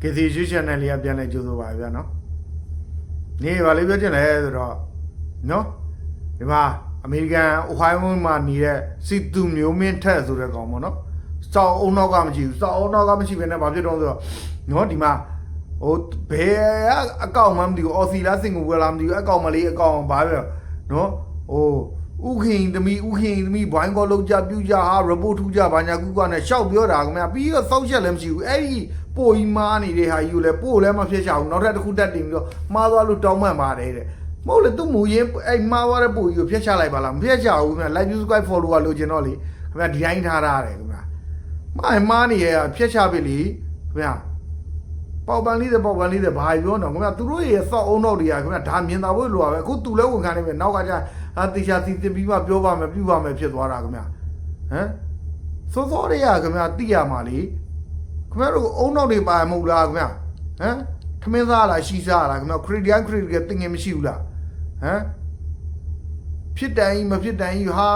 KC channel လေးကပြန်လဲကြိုးဆိုပါဗျာနော်နေပါလေပြောချင်လဲဆိုတော့နော်ဒီမှာအမေရိကန်အိုဟိုင်းဝမှာနေတဲ့စီတူမျိုးမင်းထက်ဆိုတဲ့ကောင်ပေါ့နော်စောက်အုံနောက်ကမရှိဘူးစောက်အုံနောက်ကမရှိဘဲနဲ့ဘာဖြစ်တော့ဆိုတော့နော်ဒီမှာဟိုဘယ်အကောင့်မှမသိဘူးအော်စီလားစင်ကာပူလားမသိဘူးအကောင့်မလေးအကောင့်ဘာပဲနော်ဟို ဥခင်သမီးဥခင်သမီးဘိုင်းကောလုံးကြပြူကြဟာ report ထူကြဘာညာကူကနဲ့ရှောက်ပြောတာခင်ဗျာပြီးတော့စောက်ချက်လည်းမရှိဘူးအဲ့ဒီပိုကြီးမားနေတဲ့ဟာယူလဲပို့လည်းမဖြစ်ချဘူးနောက်ထပ်တစ်ခုတက်တင်ပြီးတော့မှားသွားလို့တောင်းမှန်ပါတယ်တဲ့မဟုတ်လေသူ့မူရင်းအဲ့မှားသွားတဲ့ပိုကြီးကိုဖျက်ချလိုက်ပါလားမဖျက်ချဘူးခင်ဗျာ live view subscribe follower လိုချင်တော့လေခင်ဗျာဒီတိုင်းထားထားတယ်ခင်ဗျာမားမားနေရဖျက်ချပြီလေခင်ဗျာပေါက်ပန်လေးတဲ့ပေါက်ပန်လေးတဲ့ဘာပြောတော့ခင်ဗျာသူတို့ရဲ့စောက်အုံတော့တွေကခင်ဗျာဒါမြင်တာဖို့လိုပါပဲအခုသူလည်းဝန်ခံနေပြီနောက်ကကျ အာတေချာစီတင်ပြီးမှပြောပါမယ်ပြုပါမယ်ဖြစ်သွားတာခင်ဗျာဟမ်စောစောတွေကခင်ဗျာတိရမှာလေခင်ဗျာတို့အုံတော့တွေပါမဟုတ်လားခင်ဗျာဟမ်ထမင်းသားလားရှိစားလားခင်ဗျာခရစ်ယာန်ခရစ်ကတင်ငင်မရှိဘူးလားဟမ်ဖြစ်တိုင်းမဖြစ်တိုင်းဟာ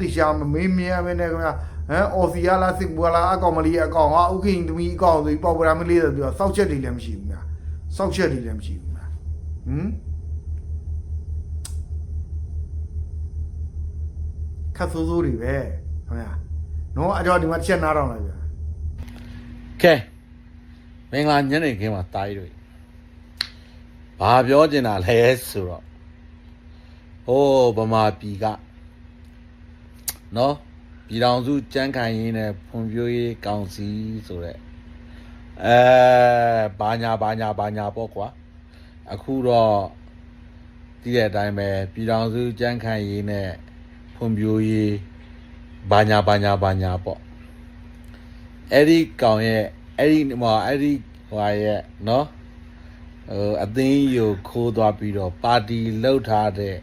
တေချာမမေးမြန်းပဲနဲ့ခင်ဗျာဟမ်အော်စီယာလာစစ်ဘူလာအကောင်မလေးအကောင်ဟာဥခိန်သမီးအကောင်ဆိုပြီးပေါပရာမလေးဆိုပြီးတော့စောက်ချက်တွေလည်းမရှိဘူးများစောက်ချက်တွေလည်းမရှိဘူးများဟမ် တ်ဆိုးဆိုးတွေပဲခင်ဗျာနော်အကြောဒီမှာချက်နားတော့လိုက်ဗျာကဲမင်္ဂလာညနေခင်းမှာတားရီတို့ဘာပြောချင်တာလဲဆိုတော့ဟိုးဗမာပြည်ကနော်ပြည်တော်စုကြမ်းခိုင်ရင်းနဲ့ဖွံ့ဖြိုးရေးကောင်စီဆိုတဲ့အဲဘာညာဘာညာဘာညာပေါ့ကွာအခုတော့တည်တဲ့အတိုင်းပဲပြည်တော်စုကြမ်းခိုင်ရင်းနဲ့ ဖွံ့ဖြိုးရေးဘာညာဘာညာဘာညာပေါ့အဲ့ဒီကောင်ရဲ့အဲ့ဒီဟိုအဲ့ဒီဟိုရဲ့နော်ဟိုအသိဉာဏ်ခိုးသွားပြီးတော့ပါတီလှုပ်ထားတဲ့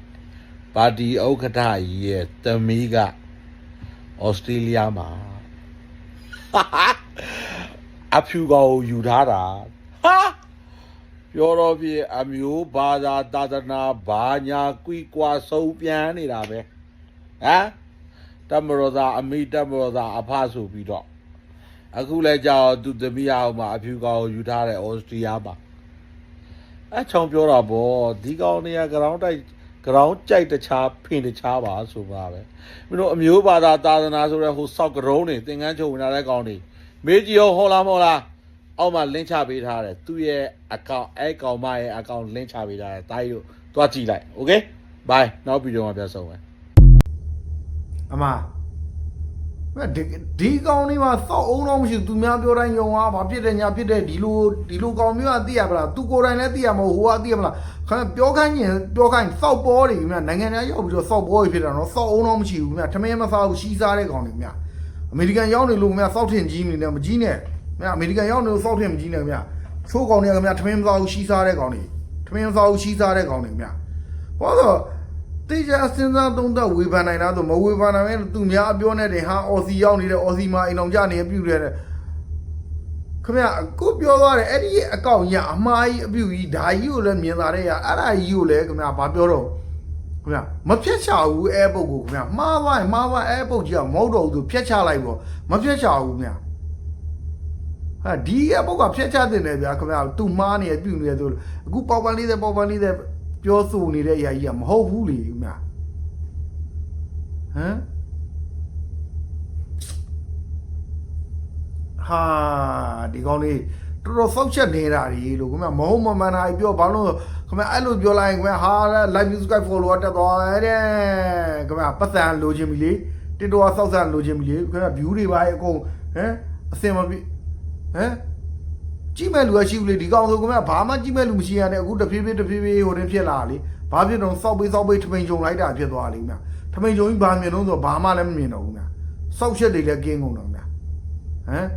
ပါတီဥက္ကဋ္ဌကြီးရဲ့သမီးကဩစတြေးလျမှာအဖြူကောင်ကိုယူထားတာဟာပြောတော့ပြအမျိုးဘာသာသာသနာဘာညာကွီကွာဆုံးပြန်နေတာပဲ ဟမ်တမရောသာအမိတမရောသာအဖဆိုပြီးတော့ အခုလဲကြောက်သူသမီးအောင်မှာအဖြူကောင်ကိုယူထားတဲ့ဩစတြီးယားမှာအချောင်းပြောတာဗောဒီကောင်တွေကဂရောင်းတိုက်ဂရောင်းကြိုက်တခြားဖင်တခြားပါဆိုပါပဲမင်းတို့အမျိုးဘာသာသာသနာဆိုတဲ့ဟိုစောက်ကရုံးတွေသင်္ကန်းချုပ်ဝင်လာတဲ့ကောင်တွေမေးကြည့်ရောဟောလားမဟုတ်လားအောက်မှာလင်းချပေးထားတယ်သူ့ရဲ့အကောင့်အဲကောင်မရဲ့အကောင့်လင်းချပေးထားတယ်တားကြီးတို့တွားကြည့်လိုက်โอเคဘိုင်နောက်ဗီဒီယိုမှာပြန်ဆုံမယ် အမမဒီဒီကောင်လေးမှာစောက်အောင်တော့မရှိဘူးသူများပြောတိုင်းယုံသွားဘာဖြစ်တယ်ညာဖြစ်တယ်ဒီလိုဒီလိုကောင်မျိုးကသိရပါလားသူကိုယ်တိုင်လည်းသိရမဟုတ်ဟိုကသိရမလားခင်ဗျပြောခိုင်းရင်ပြောခိုင်းစောက်ပေါ်တွေခင်ဗျနိုင်ငံသားရောက်ပြီးတော့စောက်ပေါ်တွေဖြစ်တာနော်စောက်အောင်တော့မရှိဘူးခင်ဗျထမင်းမစားဘူးရှိစားတဲ့ကောင်တွေခင်ဗျအမေရိကန်ရောက်နေလို့ခင်ဗျစောက်ထင်ကြီးနေတယ်မကြီးနဲ့ခင်ဗျအမေရိကန်ရောက်နေလို့စောက်ထင်မကြီးနဲ့ခင်ဗျချိုးကောင်တွေကခင်ဗျထမင်းမစားဘူးရှိစားတဲ့ကောင်တွေထမင်းမစားဘူးရှိစားတဲ့ကောင်တွေခင်ဗျဘာလို့ တေချာစဉ်းစားသုံးသပ်ဝေဖန်နိုင်တာဆိုမဝေဖန်နိုင်ရင်သူများအပြောနဲ့တင်ဟာအော်စီရောက်နေတဲ့အော်စီမှာအိမ်အောင်ကြနေပြုတယ်တဲ့ခင်ဗျအခုပြောသွားတယ်အဲ့ဒီအကောင့်ကြီးအမှားကြီးအပြုကြီးဒါကြီးကိုလည်းမြင်လာတဲ့ရအဲ့ဒါကြီးကိုလည်းခင်ဗျဘာပြောတော့ခင်ဗျမဖြတ်ချဘူးအဲပုတ်ကိုခင်ဗျမှားသွားရင်မှားသွားအဲပုတ်ကြီးကမဟုတ်တော့ဘူးသူဖြတ်ချလိုက်ပေါ့မဖြတ်ချဘူးခင်ဗျဟာဒီအပုတ်ကဖြတ်ချတင်တယ်ဗျာခင်ဗျသူမှားနေပြုနေတယ်ဆိုအခုပေါက်ပန်းလေးတဲ့ပေါက်ပန်းလေးတဲ့ ပြောဆိုနေတဲ့အရာကြီးကမဟုတ်ဘူးလေဦးမဟမ်ဟာဒီကောင်းလေးတော်တော်ဖောက်ချက်နေတာကြီးလို့ခင်ဗျမဟုတ်မမှန်တာကြီးပြောဘာလို့ခင်ဗျအဲ့လိုပြောလိုက်ရင်ခင်ဗျဟာ live view subscribe follower တက်သွားတဲ့ခင်ဗျပတ်စံလိုချင်ပြီလေတစ်တော်ဆောက်ဆန်လိုချင်ပြီလေခင်ဗျ view တွေပါအကုန်ဟမ်အစင်မပြဟမ် ကြည့်မဲ့လူကရှိဘူးလေဒီကောင်ဆိုကမဘာမှကြည့်မဲ့လူမရှိရတဲ့အခုတဖြည်းဖြည်းတဖြည်းဖြည်းဟိုတင်ဖြစ်လာလေဘာဖြစ်တော့စောက်ပေးစောက်ပေးထမိန်ကြုံလိုက်တာဖြစ်သွားလိမ့်မယ်ထမိန်ကြုံကြီးဘာမြင်တော့ဆိုဘာမှလည်းမမြင်တော့ဘူးများစောက်ချက်တွေလည်းကင်းကုန်တော့များဟမ်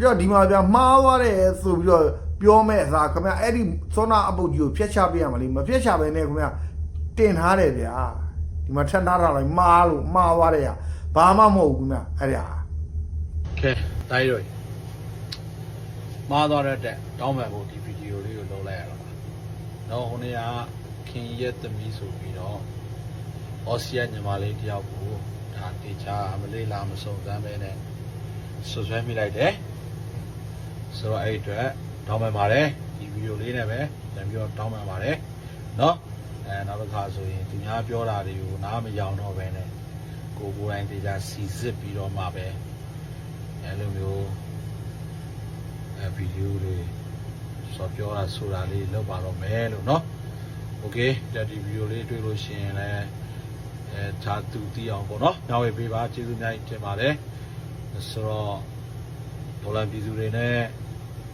ကြောက်ဒီမှာပြမှားသွားတယ်ဆိုပြီးတော့ပြောမဲ့အစားခင်ဗျအဲ့ဒီစောနာအပုတ်ကြီးကိုဖျက်ချပေးရမလို့မဖျက်ချပဲနဲ့ခင်ဗျတင်ထားတယ်ဗျာဒီမှာထက်ထားတာလိုက်မှားလို့မှားသွားတယ်ရဘာမှမဟုတ်ဘူးခင်ဗျအဲ့ဒါကဲတားရီတို့ မှားသွားတဲ့အတွက်တောင်းပန်ဖို့ဒီဗီဒီယိုလေးကိုလုပ်လိုက်ရတော့။တော့ဟိုနေ့ကခင်ရဲ့သမီးဆိုပြီးတော့အော်စီယာညီမလေးတယောက်ကိုဒါတေချာမလေးလာမစုံစမ်းပဲနဲ့ဆွဆွဲမိလိုက်တယ်။ဆိုတော့အဲ့အတွက်တောင်းပန်ပါတယ်ဒီဗီဒီယိုလေးနဲ့ပဲပြန်ပြီးတော့တောင်းပန်ပါတယ်။နော်အဲနောက်တစ်ခါဆိုရင်သူများပြောတာတွေကိုနားမယောင်တော့ပဲနဲ့ကိုကိုယ်တိုင်တေချာစီစစ်ပြီးတော့မှပဲအဲလိုမျိုး အဲဗီဒီယိုလေးစောပြောတာဆိုတာလေးလုပ်ပါတော့မယ်လို့เนาะโอเคဒီဗီဒီယိုလေးတွေ့လို့ရှိရင်လည်းအဲခြားသူသိအောင်ပေါ့เนาะညဝေပေးပါကျေးဇူးများတင်ပါတယ်ဆိုတော့ဒေါ်လာပြည်သူတွေနဲ့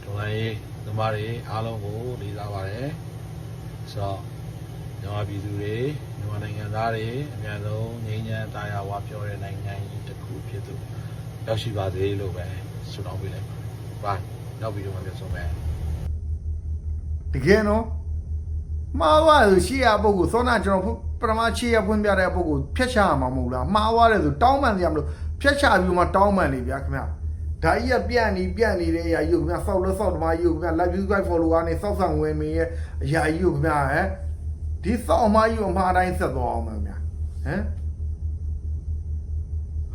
ဒေါ်လာရေးသမားတွေအားလုံးကိုလေးစားပါတယ်ဆိုတော့မြန်မာပြည်သူတွေမြန်မာနိုင်ငံသားတွေအများဆုံးငြိမ်းချမ်းသာယာဝပြောတဲ့နိုင်ငံကြီးတစ်ခုဖြစ်သူရောက်ရှိပါစေလို့ပဲဆုတောင်းပေးလိုက်ပါတယ်။ Bye နောက်ဗီဒီယိုမှာပြန်ဆုံမယ်တကယ်နော်မှားသွားလို့ရှိရပုဂ္ဂိုလ်သောနာကျွန်တော်ပရမချီရဖွင့်ပြတဲ့ပုဂ္ဂိုလ်ဖျက်ချရမှာမဟုတ်လားမှားသွားတယ်ဆိုတောင်းပန်ကြမလို့ဖျက်ချပြီးမှတောင်းပန်နေဗျာခင်ဗျာဒါကြီးကပြန့်နေပြန့်နေတဲ့အရာကြီးကိုခင်ဗျာစောက်လို့စောက်တမကြီးကိုခင်ဗျာ live view guide follow ကနေစောက်ဆံဝင်မင်းရဲ့အရာကြီးကိုခင်ဗျာဟမ်ဒီစောက်အမကြီးကိုအမှားတိုင်းဆက်သွားအောင်ပါခင်ဗျာဟမ်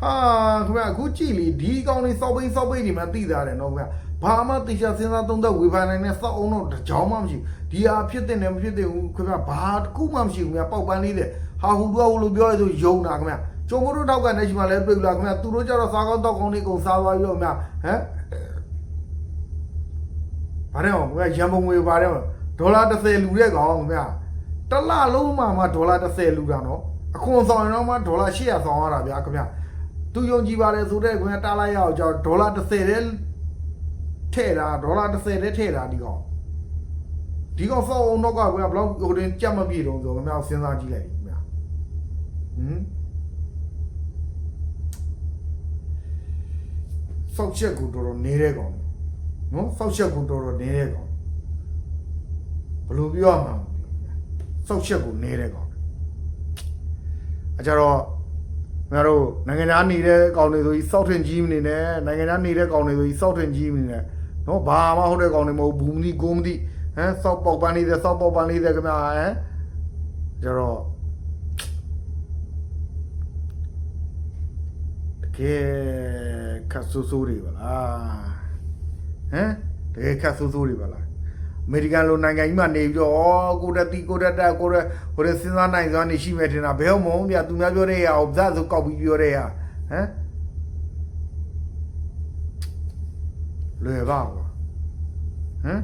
ဟာခင်ဗျာအခုကြည့်လေဒီအကောင်လေးစောက်ပိန်းစောက်ပိန်းနေမှသိသားတယ်နော်ခင်ဗျာဘာမှတေချာစဉ်းစားသုံးသပ်ဝေဖန်နိုင်တဲ့စောက်အောင်တော့တစ်ကြောင်မှမရှိဘူးဒီဟာဖြစ်တဲ့နဲ့မဖြစ်တဲ့ဘူးခင်ဗျာဘာတစ်ခုမှမရှိဘူးခင်ဗျာပေါက်ပန်းလေးတဲ့ဟာဟူတော့ဟူလို့ပြောရဆိုယုံတာခင်ဗျာကျုံမို့တို့တောက်ကနေရှိမှလည်းတွေ့လာခင်ဗျာသူတို့ကြတော့စားကောင်းတောက်ကောင်းလေးကုန်စားသွားပြီးတော့ခင်ဗျာဟမ်ဘာလဲခင်ဗျာရန်ပုံငွေပါတယ်ဒေါ်လာ30လူတဲ့ကောင်ခင်ဗျာတစ်လလုံးမှမှဒေါ်လာ30လူတာနော်အခွန်ဆောင်ရင်တော့မှဒေါ်လာ800ဆောင်ရတာဗျာခင်ဗျာ သူယုံကြည်ပါတယ်ဆိုတဲ့ခွင့်တားလိုက်ရအောင်ကြောင့်ဒေါ်လာ30တဲ့ထည့်တာဒေါ်လာ30တဲ့ထည့်တာဒီကောင်ဒီကောင်စောက်အောင်တော့ကကွာဘလောက်ဟိုတင်ကြက်မပြေတော့ဆိုခင်ဗျာစဉ်းစားကြည့်လိုက်ခင်ဗျာဟမ်စောက်ချက်ကိုတော်တော်နေတဲ့ကောင်နော်စောက်ချက်ကိုတော်တော်နေတဲ့ကောင်ဘယ်လိုပြောရမှာစောက်ချက်ကိုနေတဲ့ကောင်အကြတော့ ငါတို့နိုင်ငံသားနေတဲ့ကောင်တွေဆိုပြီးစောက်ထွင်ကြီးမနေနဲ့နိုင်ငံသားနေတဲ့ကောင်တွေဆိုပြီးစောက်ထွင်ကြီးမနေနဲ့နော်ဘာမှဟုတ်တဲ့ကောင်တွေမဟုတ်ဘူးမသိကိုမသိဟမ်စောက်ပေါက်ပန်းနေတဲ့စောက်ပေါက်ပန်းနေတဲ့ခင်ဗျာဟမ်ကျတော့တကယ်ခတ်ဆူဆူတွေပါလားဟမ်တကယ်ခတ်ဆူဆူတွေပါလား အမေရိကန်လိုနိုင်ငံကြီးမှာနေပြီးတော့ဩကိုတက်တီကိုတက်တက်ကိုရဟိုရစဉ်းစားနိုင်စွမ်းနေရှိမယ်ထင်တာဘယ်ဟုတ်မဟုတ်ဗျာသူများပြောတဲ့ရအောင်ဇတ်ဆိုကောက်ပြီးပြောတဲ့ရဟမ်လွယ်ပါကွာဟမ်